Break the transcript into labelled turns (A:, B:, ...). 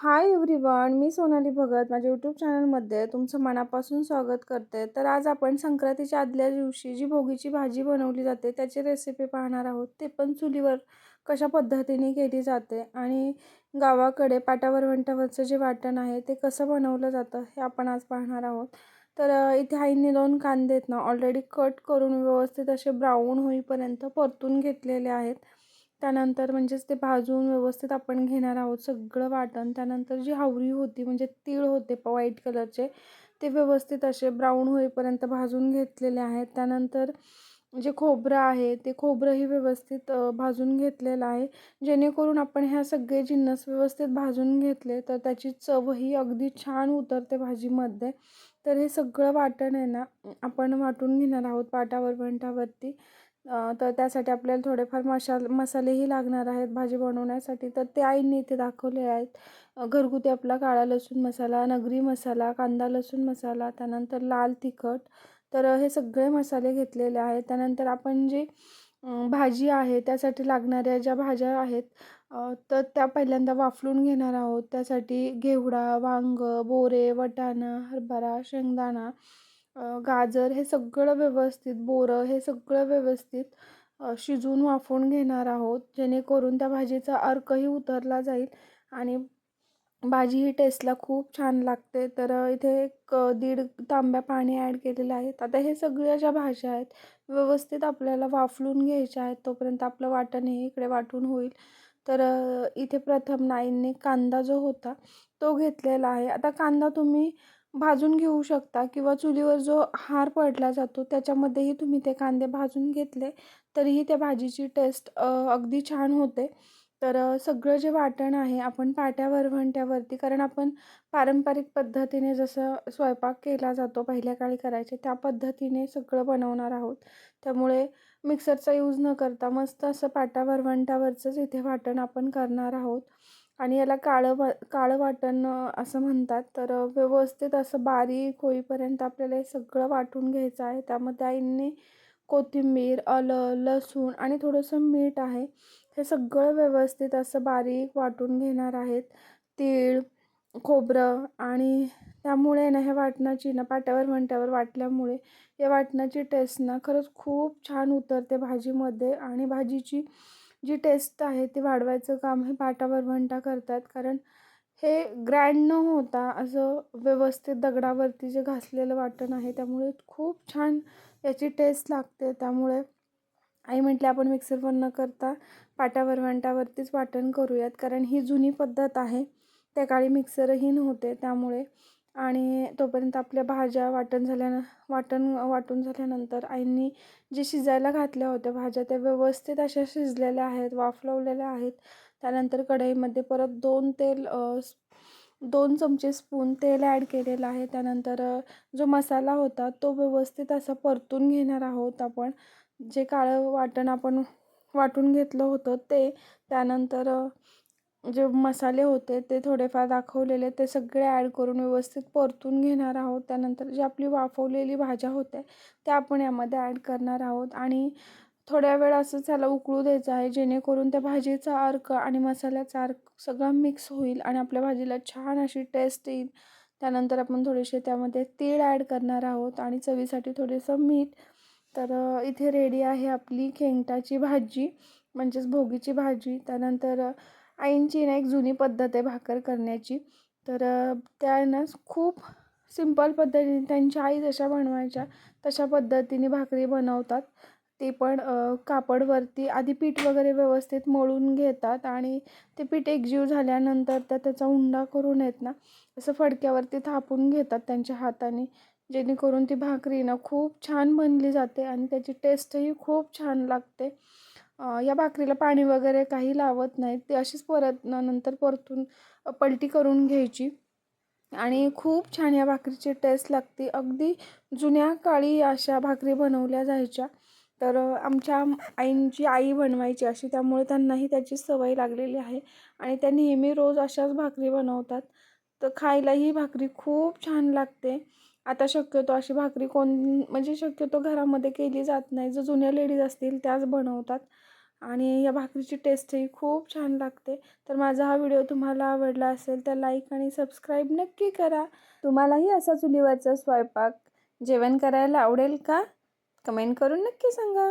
A: हाय everyone मी सोनाली भगत. माझ्या YouTube चॅनलमध्ये तुमचं मनापासून स्वागत करते. तर आज आपण संक्रांतीच्या आदल्या दिवशी जी भोगीची भाजी बनवली जाते त्याची रेसिपी पाहणार आहोत. ते पण चुलीवर कशा पद्धतीने केली जाते आणि गावाकडे पाटावरवंटावरचं जे वाटण आहे ते कसं बनवलं जातं हे आपण आज पाहणार आहोत. तर इथे आईने दोन कांदे आहेत ना ऑलरेडी कट करून व्यवस्थित असे ब्राऊन होईपर्यंत परतून घेतलेले आहेत. त्यानंतर म्हणजेच ते भाजून व्यवस्थित आपण घेणार आहोत सगळं वाटण. त्यानंतर जी हावरी होती म्हणजे तीळ होते प व्हाईट कलरचे ते व्यवस्थित असे ब्राऊन होईपर्यंत भाजून घेतलेले आहेत. त्यानंतर जे खोबरं आहे ते खोबरंही व्यवस्थित भाजून घेतलेलं आहे. जेणेकरून आपण ह्या सगळे जिन्नस व्यवस्थित भाजून घेतले तर त्याची चवही अगदी छान उतरते भाजीमध्ये. तर हे सगळं वाटण आहे ना आपण वाटून घेणार आहोत पाटावर वंटावरती तर त्यासाठी आपल्याला थोडेफार मशाल मसालेही लागणार आहेत भाजी बनवण्यासाठी. तर ते आईंनी इथे दाखवले आहेत. घरगुती आपला काळा लसूण मसाला नगरी मसाला कांदा लसूण मसाला त्यानंतर लाल तिखट. तर हे सगळे मसाले घेतलेले आहेत. त्यानंतर आपण जी भाजी आहे त्यासाठी लागणाऱ्या ज्या भाज्या आहेत तर त्या पहिल्यांदा वाफलून घेणार आहोत. त्यासाठी घेवडा वांग बोरे वटाणा हरभरा शेंगदाणा गाजर हे सगळं व्यवस्थित बोरं हे सगळं व्यवस्थित शिजवून वाफवून घेणार आहोत. जेणेकरून त्या भाजीचा अर्कही उतरला जाईल आणि भाजी ही टेस्टला खूप छान लागते. तर इथे एक दीड तांब्या पाणी ॲड केलेलं आहे. आता हे सगळ्या ज्या भाज्या आहेत व्यवस्थित आपल्याला वाफलून घ्यायच्या आहेत. तोपर्यंत आपलं वाटण हे इकडे वाटून होईल. तर इथे प्रथम नाईंनी कांदा जो होता तो घेतलेला आहे. आता कांदा तुम्ही भाजून घेऊ शकता किंवा चुलीवर जो हार पडला जातो त्याच्यामध्येही तुम्ही ते कांदे भाजून घेतले तरीही त्या भाजीची टेस्ट अगदी छान होते. तर सगळं जे वाटण आहे आपण पाट्या वरवंट्यावरती कारण आपण पारंपरिक पद्धतीने जसं स्वयंपाक केला जातो पहिल्या काळी करायचे त्या पद्धतीने सगळं बनवणार आहोत. त्यामुळे मिक्सरचा यूज न करता मस्त असं पाट्या वरवंट्यावरचंच इथे वाटण आपण करणार आहोत. आणि याला काळं वा काळं वाटण असं म्हणतात. तर व्यवस्थित असं बारीक होईपर्यंत आपल्याला हे सगळं वाटून घ्यायचं आहे. त्यामध्ये आईंनी कोथिंबीर आलं लसूण आणि थोडंसं मीठ आहे. हे सगळं व्यवस्थित असं बारीक वाटून घेणार आहेत. तीळ खोबरं आणि त्यामुळे ना ह्या वाटणाची ना पाट्यावर म्हणट्यावर वाटल्यामुळे या वाटणाची टेस्ट ना खरंच खूप छान उतरते भाजीमध्ये. आणि भाजीची जी टेस्ट आहे ती वाढवायचं काम हे पाटावर वंटा करतात. कारण हे ग्रँड न होता असं व्यवस्थित दगडावरती जे घासलेलं वाटण आहे त्यामुळे खूप छान याची टेस्ट लागते. त्यामुळे आई म्हटले आपण मिक्सरवर न करता पाटावर वाटावरतीच वाटण करूयात. कारण ही जुनी पद्धत आहे. त्या काळी मिक्सरही नव्हते. त्यामुळे आणि तोपर्यंत आपल्या भाज्या वाटण झाल्यानं वाटण वाटून झाल्यानंतर आईंनी जे शिजायला घातल्या होत्या भाज्या त्या व्यवस्थित अशा शिजलेल्या आहेत वाफलवलेल्या आहेत. त्यानंतर कढईमध्ये परत दोन तेल दोन चमचे स्पून तेल ॲड केलेलं आहे. त्यानंतर जो मसाला होता तो व्यवस्थित असा परतून घेणार आहोत आपण. जे काळं वाटण आपण वाटून घेतलं होतं ते. त्यानंतर जे मसाले होते ते थोडेफार दाखवलेले ते सगळे ॲड करून व्यवस्थित परतून घेणार आहोत. त्यानंतर जी आपली वाफवलेली भाज्या होत्या त्या आपण यामध्ये ॲड करणार आहोत. आणि थोड्या वेळ असंच त्याला उकळू द्यायचं आहे जेणेकरून त्या भाजीचा अर्क आणि मसाल्याचा अर्क सगळा मिक्स होईल आणि आपल्या भाजीला छान अशी टेस्ट येईल. त्यानंतर आपण थोडेसे त्यामध्ये तीळ ॲड करणार आहोत आणि चवीसाठी थोडंसं मीठ. तर इथे रेडी आहे आपली खेंगटाची भाजी म्हणजेच भोगीची भाजी. त्यानंतर आईंची ना एक जुनी पद्धत आहे भाकर करण्याची. तर त्या ना खूप सिंपल पद्धतीने त्यांच्या आई जशा बनवायच्या तशा पद्धतीने भाकरी बनवतात. ते पण कापडवरती आधी पीठ वगैरे व्यवस्थित मळून घेतात आणि ते पीठ एकजीव झाल्यानंतर त्या त्याचा उंडा करून येत ना असं फडक्यावरती थापून घेतात त्यांच्या हाताने. जेणेकरून ती भाकरी ना खूप छान बनली जाते आणि त्याची टेस्टही खूप छान लागते. या भाकरीला पाणी वगैरे काही लावत नाहीत. ते अशीच परत नंतर परतून पलटी करून घ्यायची. आणि खूप छान या भाकरीची टेस्ट लागते. अगदी जुन्या काळी अशा भाकरी बनवल्या जायच्या. तर आमच्या आईंची आई बनवायची अशी त्यामुळे त्यांनाही त्याची सवय लागलेली आहे. आणि त्या नेहमी रोज अशाच भाकरी बनवतात. तर खायलाही भाकरी खूप छान लागते. आता शक्यतो अशी भाकरी कोण म्हणजे शक्यतो घरामध्ये केली जात नाही. जर जुन्या लेडीज असतील त्याच बनवतात. आणि या भाकरीची टेस्टही खूप छान लागते. तर माझा हा व्हिडिओ तुम्हाला आवडला असेल तर लाईक आणि सबस्क्राईब नक्की करा. तुम्हालाही असा चुलीवरचा स्वयंपाक जेवण करायला आवडेल का? कमेंट करून नक्की सांगा.